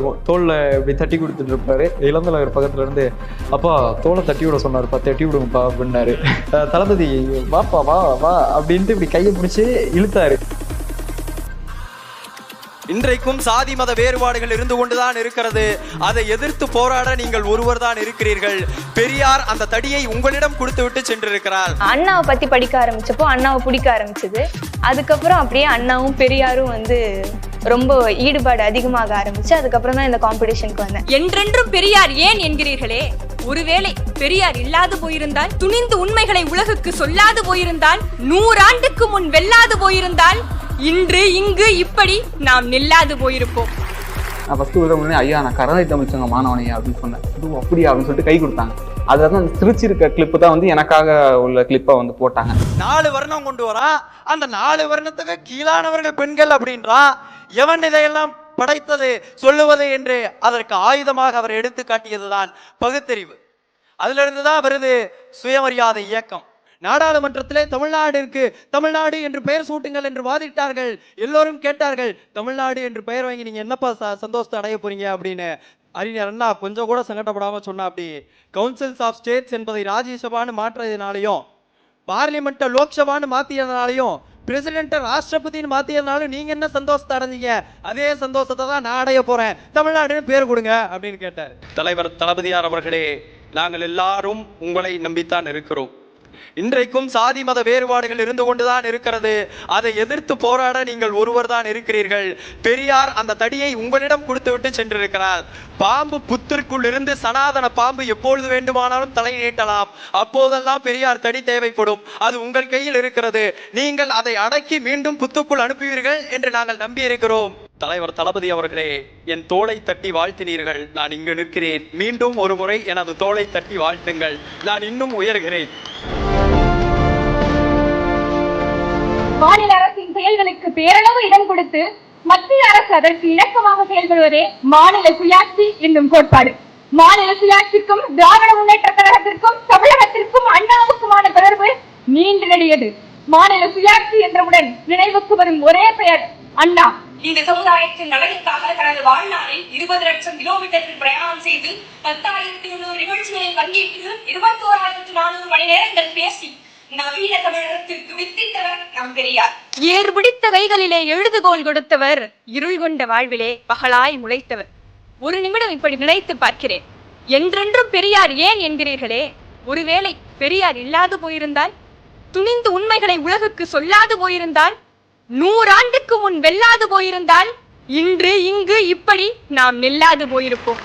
இருக்கும். தோல்ல இப்படி தட்டி கொடுத்துட்டு இருப்பாரு. இளந்தலைவர் பக்கத்துல இருந்து அப்பா தோலை தட்டி விட சொன்னாருப்பா தட்டி விடுங்கப்பா அப்படின்னாரு. தளபதி வாப்பா வா வா அப்படின்ட்டு இப்படி கையை பிடிச்சி இழுத்தாரு. இன்றைக்கும் சாதி மத வேறுபாடுகள் இருந்து கொண்டுதான் இருக்கிறது. அதை எதிர்த்து போராட நீங்கள் ஒருவர் தான் இருக்கிறீர்கள். பெரியார் அந்த தடியை உங்களிடம் கொடுத்து விட்டு சென்றிருக்கிறார். அண்ணாவை பத்தி படிக்க ஆரம்பிச்சப்போ அண்ணாவை பிடிக்க ஆரம்பிச்சது. அதுக்கப்புறம் அப்படியே அண்ணாவும் பெரியாரும் வந்து ரொம்ப ஈடுபாடு அதிகமாக ஆரம்பிச்சு அதுக்கப்புறம் தான் இந்த காம்படிஷனுக்கு வந்தேன். என்றென்றும் பெரியார் ஏன் என்கிறீர்களே? ஒருவேளை பெரியார் இல்லாது போயிருந்தால் துணிந்து உண்மைகளை உலகுக்கு சொல்லாது போயிருந்தால் நூறாண்டுக்கு முன் வெல்லாது போயிருந்தால் இன்று இங்கு இப்படி நாம் நில்லாது போயிருப்போம். நான் ஃபஸ்ட்டு விட உடனே ஐயா நான் கரதை தமிழ்ச்சங்க மாணவனையா அப்படின்னு சொன்னேன். இது அப்படியா? அப்படின்னு சொல்லிட்டு கை கொடுத்தாங்க. அதில் தான் அந்த சிரிச்சிருக்க கிளிப்பு தான் வந்து எனக்காக உள்ள கிளிப்பை வந்து போட்டாங்க. நாலு வர்ணம் கொண்டு வரா அந்த நாலு வர்ணத்துக்கு கீழானவர்கள் பெண்கள் அப்படின்றான். எவன் இதையெல்லாம் படைத்தது சொல்லுவது என்று அதற்கு ஆயுதமாக அவர் எடுத்து காட்டியதுதான் பகுத்தறிவு. அதிலிருந்து தான் வருது சுயமரியாதை இயக்கம். நாடாளுமன்றத்திலே தமிழ்நாடிற்கு தமிழ்நாடு என்று பெயர் சூட்டுங்கள் என்று வாதிட்டார்கள். எல்லோரும் கேட்டார்கள் தமிழ்நாடு என்று பெயர் வாங்கி நீங்க என்னப்பா சந்தோஷத்தை அடைய போறீங்க? அப்படின்னு. அறிஞர் அண்ணா கொஞ்சம் கூட சங்கடப்படாம சொன்னா அப்படி கவுன்சில்ஸ் ஆஃப் ஸ்டேட்ஸ் என்பதை ராஜ்யசபான்னு மாற்றுறதுனாலையும் பார்லிமெண்ட்டை லோக்சபான்னு மாத்தியதுனாலையும் பிரசிடென்ட்டை ராஷ்டிரபதின்னு மாற்றியதுனால நீங்கள் என்ன சந்தோஷத்தை அடைஞ்சீங்க? அதே சந்தோஷத்தை தான் நான் அடைய போகிறேன் தமிழ்நாடுன்னு பேர் கொடுங்க அப்படின்னு கேட்டார். தலைவர் தளபதியார் அவர்களே நாங்கள் எல்லாரும் உங்களை நம்பித்தான் இருக்கிறோம். இன்றைக்கும் சாதி மத வேறுபாடுகள் இருந்து கொண்டுதான் இருக்கிறது. அதை எதிர்த்து போராட நீங்கள் ஒருவர் தான் இருக்கிறீர்கள். பெரியார் அந்த தடியை உங்களிடம் கொடுத்து விட்டு சென்றிருக்கிறார். பாம்பு புத்திற்குள் இருந்து சனாதன பாம்பு எப்பொழுது வேண்டுமானாலும் தலை நீட்டலாம். அப்போதெல்லாம் பெரியார் தடி தேவைப்படும். அது உங்கள் கையில் இருக்கிறது. நீங்கள் அதை அடக்கி மீண்டும் புத்துக்குள் அனுப்புவீர்கள் என்று நாங்கள் நம்பியிருக்கிறோம். தலைவர் தளபதி அவர்களே என் தோளை தட்டி வாழ்த்தினீர்கள். நான் இங்கு நிற்கிறேன். மீண்டும் ஒரு முறை எனது தோளை தட்டி வாழ்த்துங்கள். நான் இன்னும் உயர்கிறேன். மாநில அரசின் செயல்களுக்கு பேரளவு இடம் கொடுத்து மத்திய அரசு அதற்கு இணக்கமாக செயல்படுவதே மாநில சுயாட்சி என்னும் கோட்பாடு. மாநில சுயாட்சிக்கும் திராவிட முன்னேற்ற கழகத்திற்கும் தமிழகத்திற்கும் அண்ணாவுக்குமான தொடர்பு நீண்டு நெடியது. மாநில சுயாட்சி என்றவுடன் நினைவுக்கு வரும் ஒரே பெயர் அண்ணா. இந்த சமுதாயத்தின் நலனுக்காக தனது வாழ்நாளில் இருபது லட்சம் கிலோமீட்டர்கள் பிரயாணம் செய்து பத்தாயிரத்தி முன்னூறு நிகழ்ச்சிகளில் பங்கேற்று இருபத்தி ஓராயிரத்தி நானூறு மணி நேரங்கள் பேசி நவீன தமிழகத்திற்கு வித்திட்டவர் நம் பெரியார். ஏர் பிடித்த கைகளிலே எழுதுகோல் கொடுத்தவர் இருள் கொண்ட வாழ்விலே பகலாய் முளைத்தவர். ஒரு நிமிடம் இப்படி நினைத்து பார்க்கிறேன். என்றென்றும் பெரியார் ஏன் என்கிறீர்களே? ஒருவேளை பெரியார் இல்லாது போயிருந்தால்? துணிந்து உண்மைகளை உலகுக்கு சொல்லாது போயிருந்தால்? நூறாண்டுக்கு முன் வெல்லாது போயிருந்தால்? இன்று இங்கு இப்படி நாம் நில்லாது போயிருப்போம்.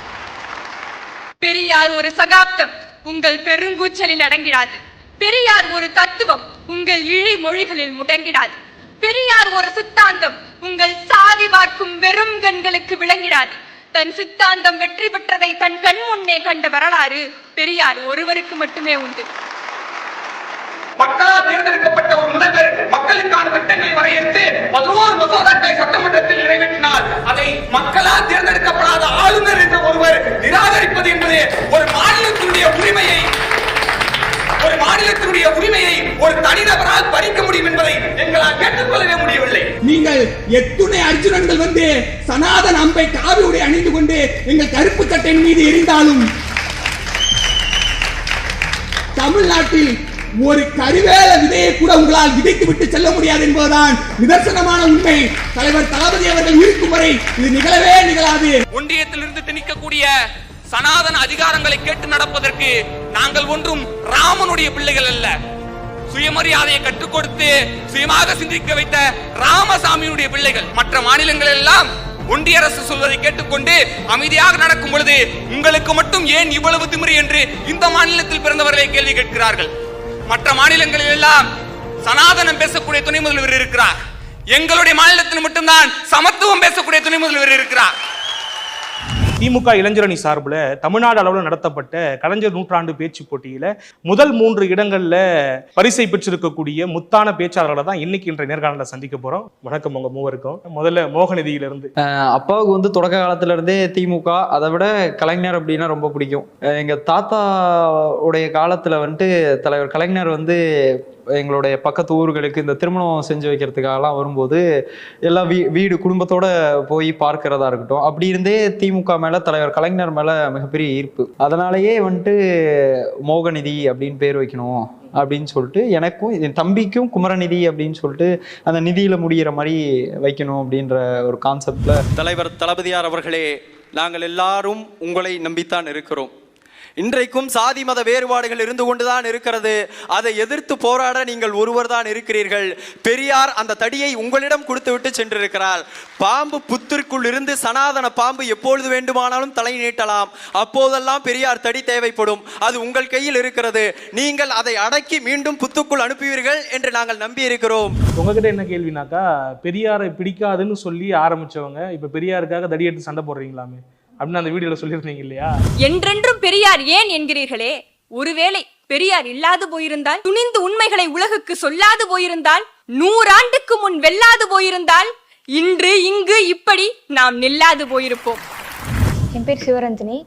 பெரியார் ஒரு சகாப்தம். உங்கள் பெருங்கூச்சலில் அடங்கிடாது பெரியார் ஒரு தத்துவம் உங்கள் இழி மொழிகளில் முடங்கிடாது. பெரியார் ஒரு சித்தாந்தம் உங்கள் சாதி பார்க்கும் வெறும் கண்களுக்கு விளங்கிடாது. தன் சித்தாந்தம் வெற்றி பெற்றதை தன் கண் முன்னே கண்ட வரலாறு பெரியார் ஒருவருக்கு மட்டுமே உண்டு. மக்களால் தேர்ந்தெடுக்கப்பட்ட ஒரு முதல்வர் மக்களுக்கான திட்டங்களை வரையறுத்து பதினோரு மசோதாக்களை சட்டமன்றத்தில் நிறைவேற்றினார். அதை மக்களால் தேர்ந்தெடுக்கப்படாத ஆளுநர் என்ற ஒருவர் நிராகரிப்பது என்பது ஒரு மாநிலத்தினுடைய மாநிலத்தினுடைய உரிமையை ஒரு தனிநபரால் பறிக்க முடியும் என்பதை எங்களால் கேட்டுக்கொள்ளவே முடியவில்லை. நீங்கள் எத்துணை அர்ஜுனன்கள் வந்து சனாதன அம்பை காவி உடை அணிந்து கொண்டு எங்கள் கருப்பு சட்டையின் மீது எரிந்தாலும் தமிழ்நாட்டில் ஒரு கருவேல விதையை கூட உங்களால் விதைத்து விட்டு செல்ல முடியாது என்பதுதான் நிதர்சனமான உண்மை. தலைவர் தளபதி அவர்கள் இருக்கும் வரை இது நிகழவே நிகழாது. ஒன்றியத்திலிருந்து திணிக்கக்கூடிய சனாதன அதிகாரங்களை கேட்டு நடப்பதற்கு நாங்கள் ஒன்றும் ராமனுடைய பிள்ளைகள் அல்ல. சுயமரியாதையை கற்றுக் கொடுத்து சுயமாக சிந்திக்க வைத்த ராமசாமியுடைய பிள்ளைகள். மற்ற மாநிலங்கள் எல்லாம் ஒன்றிய அரசு சொல்வதை கேட்டுக்கொண்டு அமைதியாக நடக்கும் பொழுது உங்களுக்கு மட்டும் ஏன் இவ்வளவு திமிரி என்று இந்த மாநிலத்தில் பிறந்தவர்களை கேள்வி கேட்கிறார்கள்? மற்ற மாநிலங்களில் எல்லாம் சனாதனம் பேசக்கூடிய துணை முதல்வர் இருக்கிறார். எங்களுடைய மாநிலத்தில் மட்டும்தான் சமத்துவம் பேசக்கூடிய துணை முதல்வர் இருக்கிறார். திமுக இளைஞரணி சார்பில் தமிழ்நாடு அளவில் நடத்தப்பட்ட கலைஞர் நூற்றாண்டு பேச்சு போட்டியில் முதல் மூன்று இடங்களில் பரிசை பெற்றிருக்கக்கூடிய முத்தான பேச்சாளர்களை தான் இன்னைக்கு இன்றைய நேர்காணலில் சந்திக்க போகிறோம் வணக்கம் உங்கள் மூவருக்கும். முதல்ல மோகநிதியிலிருந்து. அப்பாவுக்கு வந்து தொடக்க காலத்துல இருந்தே திமுக அதை விட கலைஞர் அப்படின்னா ரொம்ப பிடிக்கும். எங்கள் எங்க தாத்தா உடைய வந்துட்டு தலைவர் கலைஞர் வந்து எங்களுடைய பக்கத்து ஊர்களுக்கு இந்த திருமணம் செஞ்சு வைக்கிறதுக்காகலாம் வரும்போது எல்லாம் வீ வீடு குடும்பத்தோட போய் பார்க்கிறதா இருக்கட்டும். அப்படி இருந்தே திமுக மேல தலைவர் கலைஞர் மேல மிகப்பெரிய ஈர்ப்பு. அதனாலேயே வந்துட்டு மோகநிதி அப்படின்னு பேர் வைக்கணும் அப்படின்னு சொல்லிட்டு எனக்கும் என் தம்பிக்கும் குமரநிதி அப்படின்னு சொல்லிட்டு அந்த நிதியில முடிகிற மாதிரி வைக்கணும் அப்படின்ற ஒரு கான்செப்ட்ல தலைவர் தளபதியார் அவர்களே நாங்கள் எல்லாரும் உங்களை நம்பித்தான் இருக்கிறோம். இன்றைக்கும் சாதி மத வேறுபாடுகள் இருந்து கொண்டுதான் இருக்கிறது. அதை எதிர்த்து போராட நீங்கள் ஒருவர் தான் இருக்கிறீர்கள். பெரியார் அந்த தடியை உங்களிடம் கொடுத்து விட்டு சென்றிருக்கிறார். பாம்பு புத்திற்குள் இருந்து சனாதன பாம்பு எப்பொழுது வேண்டுமானாலும் தலை நீட்டலாம். அப்போதெல்லாம் பெரியார் தடி தேவைப்படும். அது உங்கள் கையில் இருக்கிறது. நீங்கள் அதை அடக்கி மீண்டும் புத்துக்குள் அனுப்புவீர்கள் என்று நாங்கள் நம்பி இருக்கிறோம் உங்ககிட்ட என்ன கேள்வினாக்கா பெரியாரை பிடிக்காதுன்னு சொல்லி ஆரம்பிச்சவங்க இப்ப பெரியாருக்காக தடி எடுத்து சண்டை போடுறீங்களாமே. அப்படின்னு அந்த வீடியோல சொல்லியிருந்தீங்க இல்லையா? என்றென்றும் பெரியார் ஏன் என்கிறீர்களே? ஒருவேளை பெரியார் இல்லாது போயிருந்தால் துணிந்து உண்மைகளை உலகுக்கு சொல்லாது போயிருந்தால் நூறாண்டுக்கு முன் வெல்லாது போயிருந்தால் இன்று இங்கு இப்படி நாம் நில்லாது போயிருப்போம். என் பேர் சிவரஞ்சனி.